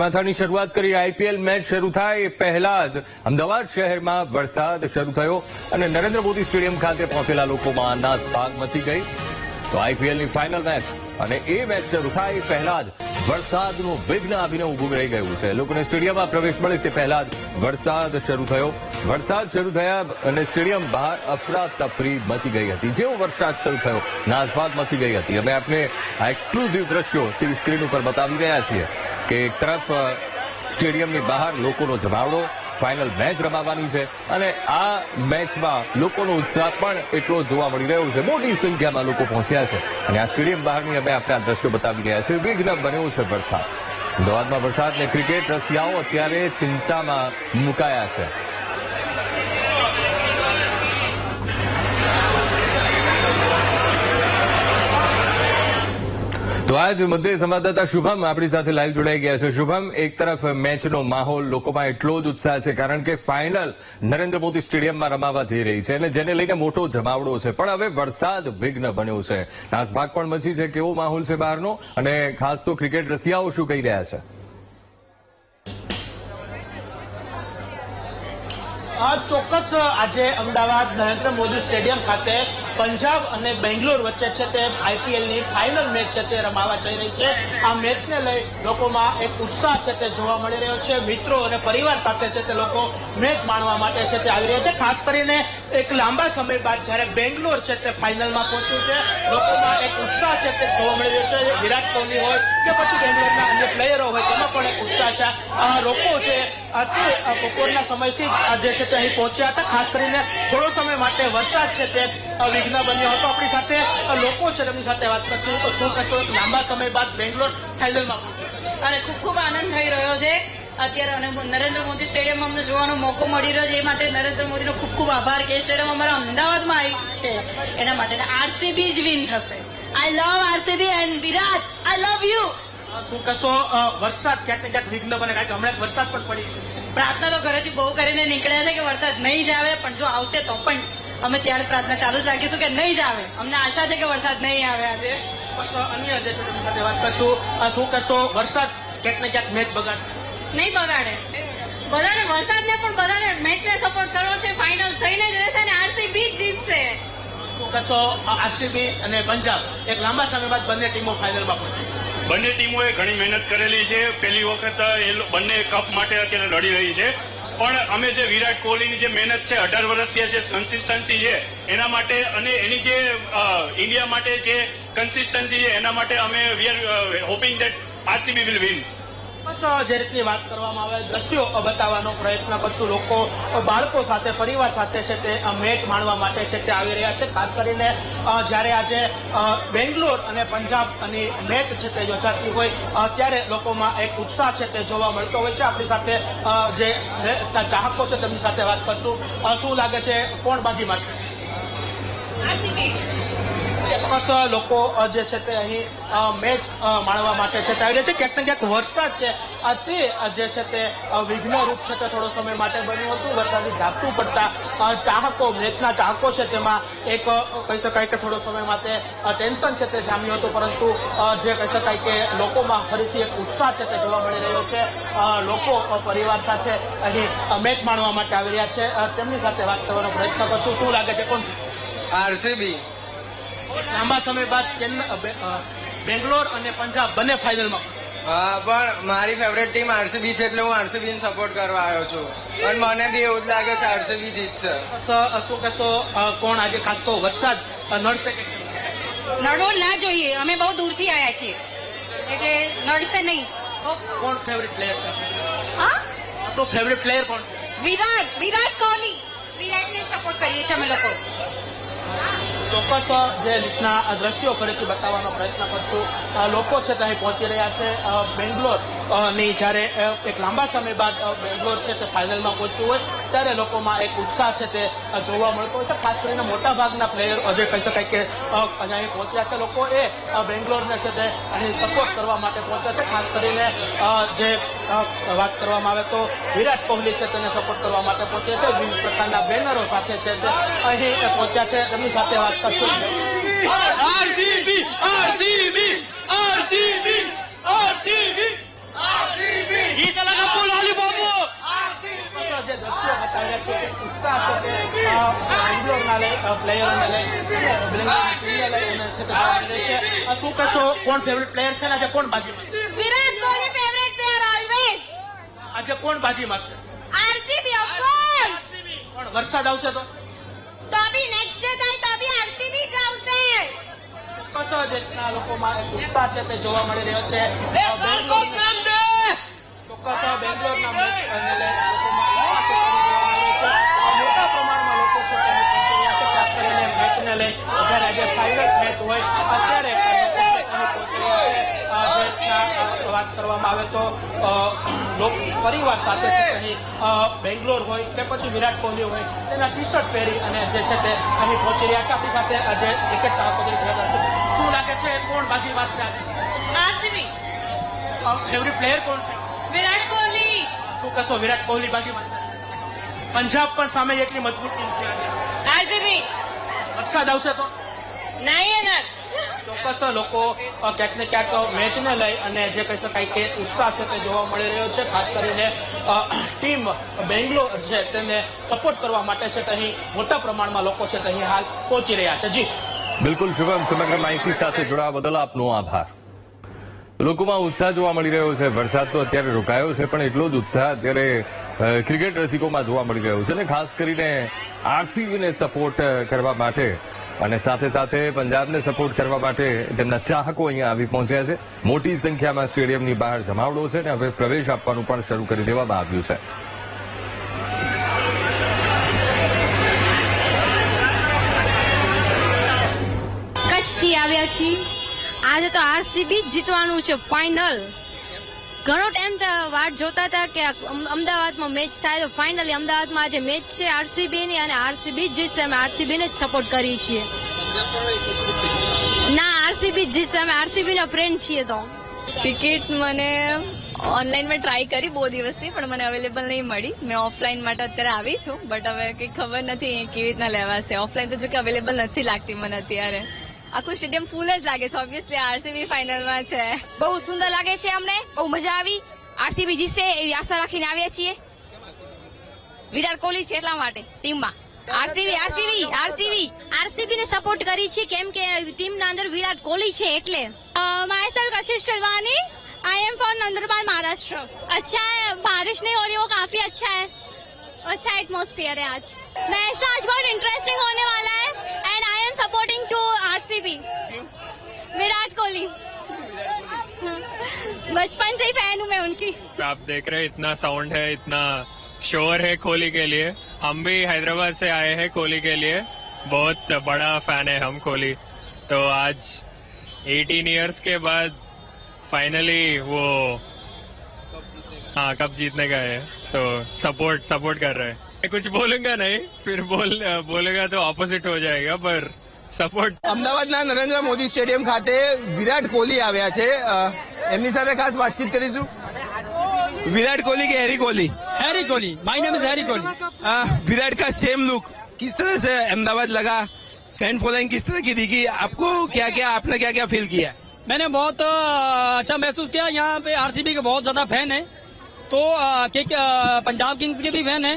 માથાની શરૂઆત કરી. આઈપીએલ મેચ શરૂ થાય એ પહેલા જ અમદાવાદ શહેરમાં વરસાદ શરૂ થયો અને નરેન્દ્ર મોદી સ્ટેડિયમ ખાતે પહોંચેલા લોકોમાં નાસભાગ મચી ગઈ. તો આઈપીએલની ફાઇનલ મેચ અને એ મેચ શરૂ થાય એ પહેલા જ વરસાદનું વિઘ્ન આવીને ઉભું રહી ગયું છે. લોકોને સ્ટેડિયમમાં પ્રવેશ મળે તે પહેલા જ વરસાદ શરૂ થયો. વરસાદ શરૂ થયા અને સ્ટેડિયમ બહાર અફરાતફરી મચી ગઈ હતી. જેવો વરસાદ શરૂ થયો, નાસભાગ મચી ગઈ હતી. અમે આપને આ એક્સક્લુઝિવ દ્રશ્યો ટીવી સ્ક્રીન ઉપર બતાવી રહ્યા છીએ કે એક તરફ સ્ટેડિયમની બહાર લોકોનો જમાવડો ફાઇનલ મેચ રમાવાની છે અને આ મેચમાં લોકોનો ઉત્સાહ પણ એટલો જોવા મળી રહ્યો છે. મોટી સંખ્યામાં લોકો પહોંચ્યા છે. અને આ સ્ટેડિયમ બહારની અમે આપણે આ દ્રશ્યો બતાવી રહ્યા છીએ. વિઘ્ન બન્યો છે વરસાદ. અમદાવાદમાં વરસાદને ક્રિકેટ રસિયાઓ અત્યારે ચિંતામાં મુકાયા છે. તો આજ મુદ્દે સંવાદદાતા શુભમ આપણી સાથે લાઈવ જોડાઈ ગયા છે. શુભમ, એક તરફ મેચનો માહોલ લોકોમાં એટલો જ ઉત્સાહ છે કારણ કે ફાઇનલ નરેન્દ્ર મોદી સ્ટેડિયમમાં રમાવા જઈ રહી છે અને જેને લઈને મોટો જમાવડો છે. પણ હવે વરસાદ વિઘ્ન બન્યો છે. નાસભાગ પણ મચી છે. કેવો માહોલ છે બહારનો? અને ખાસ તો ક્રિકેટ રસિયાઓ શું કહી રહ્યા છે? ચોક્કસ આજે અમદાવાદ નરેન્દ્ર મોદી સ્ટેડિયમ ખાતે પંજાબ અને બેંગ્લોર વચ્ચે છે તે આઈપીએલની ફાઇનલ મેચ છે તે રમાવા જઈ રહી છે. આ મેચને લઈ લોકોમાં એક ઉત્સાહ છે તે જોવા મળી રહ્યો છે. મિત્રો અને પરિવાર સાથે છે તે લોકો મેચ માણવા માટે છે તે આવી રહ્યા છે. ખાસ કરીને એક લાંબા સમય બાદ જ્યારે બેંગ્લોર છે તે ફાઇનલમાં પહોંચ્યું છે, લોકોમાં એક ઉત્સાહ છે તે જોવા મળી રહ્યો છે. વિરાટ કોહલી હોય કે પછી બેંગ્લોરના અન્ય પ્લેયરો હોય, તેમાં પણ એક ઉત્સાહ છે. આ લોકો છે તે બપોરના સમયથી જ છે તે અહીં પહોંચ્યા હતા. ખાસ કરીને થોડો સમય માટે વરસાદ છે તે વિઘ્ન બન્યો હતો. આપણી સાથે લોકો છે તેમની સાથે વાત કરશું. તો શું કહેશો લાંબા સમય બાદ બેંગ્લોર ફાઇનલમાં અને ખૂબ ખૂબ આનંદ થઈ રહ્યો છે. અત્યારે અને નરેન્દ્ર મોદી સ્ટેડિયમમાં અમને જોવાનો મોકો મળી રહ્યો છે. એ માટે નરેન્દ્ર મોદીનો ખૂબ ખૂબ આભાર કે સ્ટેડિયમ અમારા અમદાવાદમાં આવી છે. એના માટે આરસીબી જ વિન થશે. I love RCB and Virat I love you શું કહેશો વરસાદ ક્યાંક ને ક્યાંક વિઘ્ન બને. કારણ કે હમણાં વરસાદ પણ પડી. પ્રાર્થના તો ઘરેથી બહુ કરીને નીકળ્યા છે કે વરસાદ નહીં જ આવે પણ જો આવશે તો પણ અમે ત્યારે પ્રાર્થના ચાલુ જ રાખીશું કે નહીં જ આવે. અમને આશા છે કે વરસાદ નહીં આવે આજે. અન્ય જે છે સાથે વાત કરશું. શું કહેશો વરસાદ ક્યાંક ને ક્યાંક મેચ બગાડશે. નહીં બગાડે. બધાને વરસાદને પણ બધાને મેચને સપોર્ટ કરવો છે ફાઇનલ થઈને જ રહેશે અને આરસીબી જ જીતશે. શું કહેશો આરસીબી અને પંજાબ એક લાંબા સમય બાદ બંને ટીમો ફાઇનલમાં પહોંચી બંને ટીમોએ ઘણી મહેનત કરેલી છે. પહેલી વખત એ બંને કપ માટે અત્યારે લડી રહી છે. પણ અમે જે વિરાટ કોહલીની જે મહેનત છે, અઢાર વર્ષથી જે કન્સિસ્ટન્સી છે, એના માટે અને એની જે ઇન્ડિયા માટે જે કન્સિસ્ટન્સી છે, એના માટે અમે we are hoping that RCB will win જે રીતની વાત કરવામાં આવે, દ્રશ્યો બતાવવાનો પ્રયત્ન કરશું. લોકો, બાળકો સાથે, પરિવાર સાથે છે તે મેચ માણવા માટે છે તે આવી રહ્યા છે. ખાસ કરીને જ્યારે આજે બેંગ્લોર અને પંજાબની મેચ છે તે યોજાતી હોય ત્યારે લોકોમાં એક ઉત્સાહ છે તે જોવા મળતો હોય છે. આપણી સાથે જે ચાહકો છે તેમની સાથે વાત કરશું. શું લાગે છે? કોણ બાજી મારશે? ચોક્કસ લોકો જે છે તે અહીં મેચ માણવા માટે છે તે રહ્યા છે. ક્યાંક ને ક્યાંક વરસાદ છે. તે જે છે તે વિઘ્નરૂપ છે તે થોડો સમય માટે બન્યું હતું. વરસાદથી ઝાપટું પડતા ચાહકો, મેચના ચાહકો છે તેમાં એક કહી શકાય કે થોડો સમય માટે ટેન્શન છે તે જામ્યું હતું. પરંતુ જે કહી શકાય કે લોકોમાં ફરીથી એક ઉત્સાહ છે તે જોવા મળી રહ્યો છે. લોકો પરિવાર સાથે અહીં મેચ માણવા માટે આવી રહ્યા છે. તેમની સાથે વાત કરવાનો પ્રયત્ન કરશું. શું લાગે છે કોણ? આરસીબી. લાંબા સમય બાદ બેંગ્લોર અને પંજાબ બંને ફાઇનલમાં હા પણ મારી ફેવરેટ ટીમ આરસીબી છે એટલે હું આરસીબી ને સપોર્ટ કરવા આવ્યો છું. પણ મને બી એવું જ લાગે છે આરસીબી જીતશે. શું કહેશો કોણ આજે? ખાસ તો વરસાદ નડશે નડવો ના જોઈએ. અમે બહુ દૂરથી આવ્યા છીએ. એટલે નડશે નહીં. કોણ ફેવરેટ પ્લેયર છે હા? આપણો ફેવરેટ પ્લેયર કોણ વિરાટ વિરાટ કોહલી. વિરાટને સપોર્ટ કરીએ છીએ અમે લોકો. ચોક્કસ જે રીતના દ્રશ્યો ફરીથી બતાવવાનો પ્રયત્ન કરશું. લોકો છે તે અહીં પહોંચી રહ્યા છે. બેંગ્લોરની જ્યારે એક લાંબા સમય બાદ બેંગ્લોર છે તે ફાઇનલમાં પહોંચ્યું હોય, ત્યારે લોકોમાં એક ઉત્સાહ છે તે જોવા મળતો હોય છે. ખાસ કરીને મોટા ભાગના પ્લેયર જે કહી શકાય કે અહીં પહોંચ્યા છે. લોકો એ બેંગ્લોરને છે તે અહીં સપોર્ટ કરવા માટે પહોંચ્યા છે. ખાસ કરીને જે વાત કરવામાં આવે તો વિરાટ કોહલી છે તેને સપોર્ટ કરવા માટે પહોંચ્યા છે. વિવિધ પ્રકારના બેનરો સાથે છે તે અહીં પહોંચ્યા છે. તેમની સાથે વાત કરશું. આરસીબી આરસીબી આરસીબી આરસીબી શું કહેશો? કોણ ફેવરિટ પ્લેયર છે ને કોણ બાજી વિરાટ આજે કોણ બાજી મારશે? આરસીબી ઓફ કોર્સ પણ વરસાદ આવશે તો? તો બી નેક્સ્ટ ડે થાય તો બી આરસીબી જ આવશે. કસો જેટલા લોકોમાં એક ઉત્સાહ છે તે જોવા મળી રહ્યો છે. અ, બેંગ્લોરના ચોક્કસ બેંગ્લોરના મેચ અને લઈ લોકોમાં ઉત્સાહ છે તે જોવા મળી રહ્યો છે. મોટા પ્રમાણમાં લોકો છે ખાસ કરીને મેચને લઈ જ્યારે આજે ફાઇનલ મેચ હોય અત્યારે લોકો વાત કરવામાં આવે તો લોક પરિવાર સાથે છે. અહીં બેંગ્લોર હોય કે પછી વિરાટ કોહલી હોય તેના ટી શર્ટ પહેરી અને જે છે તે અહીં પહોંચી રહ્યા છે. આપણી સાથે આજે ક્રિકેટ ચાહકો જે શું લાગે છે કોણ બાજી મારશે આરસીબી ફેવરિટ પ્લેયર કોણ છે? વિરાટ કોહલી. શું કહેશો વિરાટ કોહલી બાજી પંજાબ પણ સામે એટલી મજબૂત ટીમ છે. આરસીબી વરસાદ આવશે તો? નહીં ચોક્કસ લોકો ક્યાંક ને ક્યાંક મેચને લઈ અને જે કહી શકાય કે ઉત્સાહ છે તે જોવા મળી રહ્યો છે, ખાસ કરીને ટીમ બેંગ્લોર છે તેને સપોર્ટ કરવા માટે છે અહીં મોટા પ્રમાણમાં લોકો છે અહીં હાલ પહોંચી રહ્યા છે. જી. બિલકુલ, શુભમ, સમગ્ર માહિતી સાથે જોડાવા બદલ આપનો આભાર. લોકોમાં ઉત્સાહ જોવા મળી રહ્યો છે. વરસાદ તો અત્યારે રોકાયો છે, પણ એટલો જ ઉત્સાહ અત્યારે ક્રિકેટ રસિકોમાં જોવા મળી રહ્યો છે. અને ખાસ કરીને આરસીબીને સપોર્ટ કરવા માટે અને સાથે સાથે પંજાબને સપોર્ટ કરવા માટે તેમના ચાહકો અહીંયા આવી પહોંચ્યા છે. મોટી સંખ્યામાં સ્ટેડિયમની બહાર જમાવડો છે અને હવે પ્રવેશ આપવાનું પણ શરૂ કરી દેવામાં આવ્યું છે. કચ્છથી આવ્યા છીએ. આજે તો આરસીબી જીતવાનું છે ફાઇનલ ઘણો ટાઈમ વાટ જોતા હતા કે અમદાવાદમાં મેચ થાય તો ફાઇનલી અમદાવાદમાં આજે મેચ છે આરસીબી ની અને આરસીબી જ જીતશે. અમે આરસીબી ને જ સપોર્ટ કરીએ છીએ. ના, આરસીબી જ જીતશે. અમે આરસીબી ના ફ્રેન્ડ છીએ તો. ટિકિટ મને ઓનલાઈન મેં ટ્રાય કરી બહુ દિવસથી, પણ મને અવેલેબલ નહીં મળી. મેં ઓફલાઈન માટે અત્યારે આવી છું બટ હવે કંઈ ખબર નથી કેવી રીતના લેવાશે. ઓફલાઈન તો જો કે અવેલેબલ નથી લાગતી મને અત્યારે. આખું સ્ટેડિયમ ફૂલ જ લાગે છે ઓબ્વિયસલી આરસીબી ફાઇનલમાં છે બહુ સુંદર લાગે છે અમને બહુ મજા આવી આરસીબી જીતશે એવી આશા રાખીને આવ્યા છીએ વિરાટ કોહલી છે એટલા માટે ટીમમાં આરસીબી આરસીબી આરસીબી આરસીબી ને સપોર્ટ કરી છે કેમ કે ટીમના અંદર વિરાટ કોહલી છે એટલે myself Kashish Tilwani I am from Nandurbar Maharashtra अच्छा है बारिश नहीं हो रही वो काफी अच्छा है अच्छा एटमोस्फियर है आज मैच तो आज बहुत इंटरेस्टिंग होने वाला है and I supporting to RCB Virat Kohli. हाँ, बचपन से ही फ़ैन हूँ मैं उनकी। आप देख रहे हैं इतना साउंड है इतना शोर है कोहली के लिए। हम भी हैदराबाद से आए हैं कोहली के लिए। बहुत बड़ा फ़ैन है हम कोहली। तो आज 18 इयर्स के बाद फाइनली वो हाँ कप जीतने का है। तो सपोर्ट सपोर्ट कर रहे हैं। कुछ बोलूँगा नहीं फिर बोल बोलेगा तो ऑपोजिट हो जाएगा पर સપોર્ટ અમદાવાદના નરેન્દ્ર મોદી સ્ટેડિયમ ખાતે વિરાટ કોહલી આવ્યા છે અ, એમની સાથે ખાસ વાતચીત કરીશું विराट कोहली के Harry Kohli Harry Kohli my name is Harry Kohli आ, विराट का सेम लुक किस तरह से अहमदाबाद लगा फैन फॉलोइंग किस तरह की दिखी आपको क्या क्या आपने क्या क्या फील किया मैंने बहुत अ, अच्छा महसूस किया यहाँ पे आरसीबी के बहुत ज्यादा फैन है तो अ, के, के, अ, पंजाब किंग्स के भी फैन है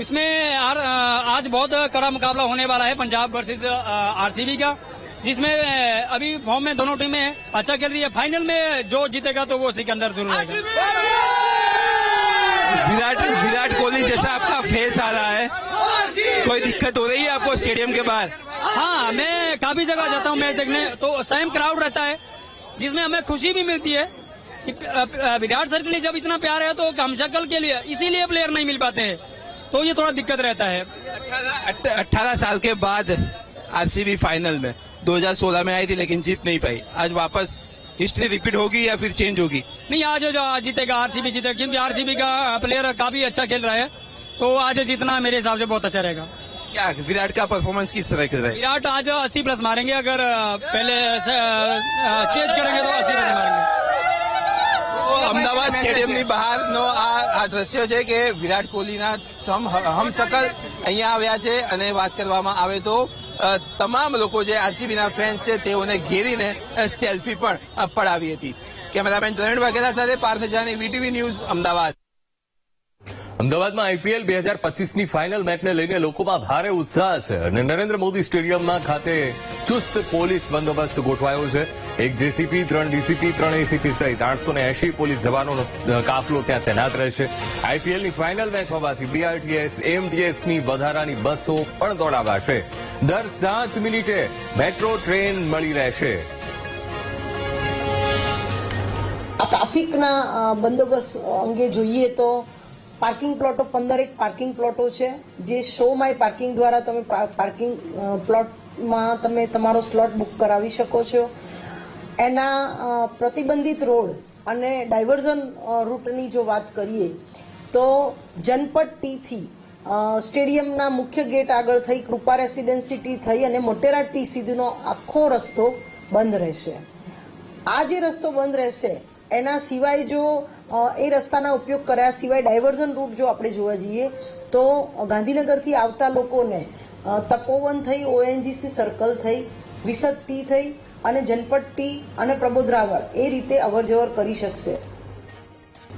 इसमें आर, आज बहुत कड़ा मुकाबला होने वाला है पंजाब वर्सेस आरसीबी का जिसमें अभी फॉर्म में दोनों टीमें अच्छा खेल रही है। फाइनल में जो जीतेगा तो वो सिकंदर ज़रूर विराट विराट कोहली जैसा आपका फेस आ रहा है। कोई दिक्कत हो रही है आपको स्टेडियम के बाहर? हाँ मैं काफ़ी जगह जाता हूँ मैच देखने। तो सेम क्राउड रहता है जिसमें हमें खुशी भी मिलती है कि विराट सर के लिए जब इतना प्यार है तो हम शक्ल के लिए इसीलिए प्लेयर नहीं मिल पाते हैं। तो ये थोड़ा दिक्कत रहता है। अठारह साल के बाद आरसीबी फाइनल में 2016 में आई थी लेकिन जीत नहीं पाई। आज वापस हिस्ट्री रिपीट होगी या फिर चेंज होगी? नहीं आज जो आज जीतेगा आरसीबी जीतेगा क्योंकि आरसीबी का प्लेयर काफ़ी अच्छा खेल रहा है। तो आज जीतना मेरे हिसाब से बहुत अच्छा रहेगा। क्या विराट का परफॉर्मेंस किस तरह का रहा विराट आज 80 प्लस मारेंगे अगर पहले चेज करेंगे तो 80 प्लस मारेंगे। અમદાવાદ સ્ટેડિયમની બહારનો આ આ દ્રશ્ય છે કે વિરાટ કોહલીના સમ હમસકલ અહીંયા આવ્યા છે અને વાત કરવામાં આવે તો તમામ લોકો જે આરસીબીના ફેન્સ છે તેઓને ઘેરીને સેલ્ફી પણ પડાવી હતી. કેમેરામેન પ્રવીણ વાઘેલા સાથે પાર્થ જાની, વીટીવી ન્યૂઝ, અમદાવાદ. અમદાવાદમાં આઈપીએલ બે હજાર પચીસની ફાઇનલ મેચને લઈને લોકોમાં ભારે ઉત્સાહ છે અને નરેન્દ્ર મોદી સ્ટેડિયમમાં ખાતે ચુસ્ત પોલીસ બંદોબસ્ત ગોઠવાયો છે. એક જેસીપી ત્રણ ડીસીપી ત્રણ એસીપી સહિત આઠસો ને એસી પોલીસ જવાનોનો કાફલો ત્યાં તૈનાત રહેશે. આઈપીએલની ફાઇનલ મેચ હોવાથી બીઆરટીએસ એમટીએસની વધારાની બસો પણ દોડાવાશે. દર સાત મિનિટે મેટ્રો ટ્રેન મળી રહેશે. આ ટ્રાફિકના બંદોબસ્ત અંગે જોઈએ તો પાર્કિંગ પ્લોટો પંદરેક પાર્કિંગ પ્લોટો છે. જે શો માય પાર્કિંગ દ્વારા તમે પાર્કિંગ પ્લોટમાં તમે તમારો સ્લોટ બુક કરાવી શકો છો. એના પ્રતિબંધિત રોડ અને ડાયવર્ઝન રૂટની જો વાત કરીએ, તો જનપદ ટીથી સ્ટેડિયમના મુખ્ય ગેટ આગળ થઈ કૃપા રેસિડેન્સીટી થઈ અને મોટેરા ટી સુધીનો આખો રસ્તો બંધ રહેશે. આ જે રસ્તો બંધ રહેશે એના સિવાય જો એ રસ્તાના ઉપયોગ કર્યા સિવાય ડાયવર્ઝન રૂટ જો આપણે જોવા જઈએ, તો ગાંધીનગરથી આવતા લોકોને તપોવન થઈ, ઓએનજીસી સર્કલ થઈ, વિસદ ટી થઈ અને જનપટ ટી અને પ્રબોધરાવળ એ રીતે અવર જવર કરી શકશે.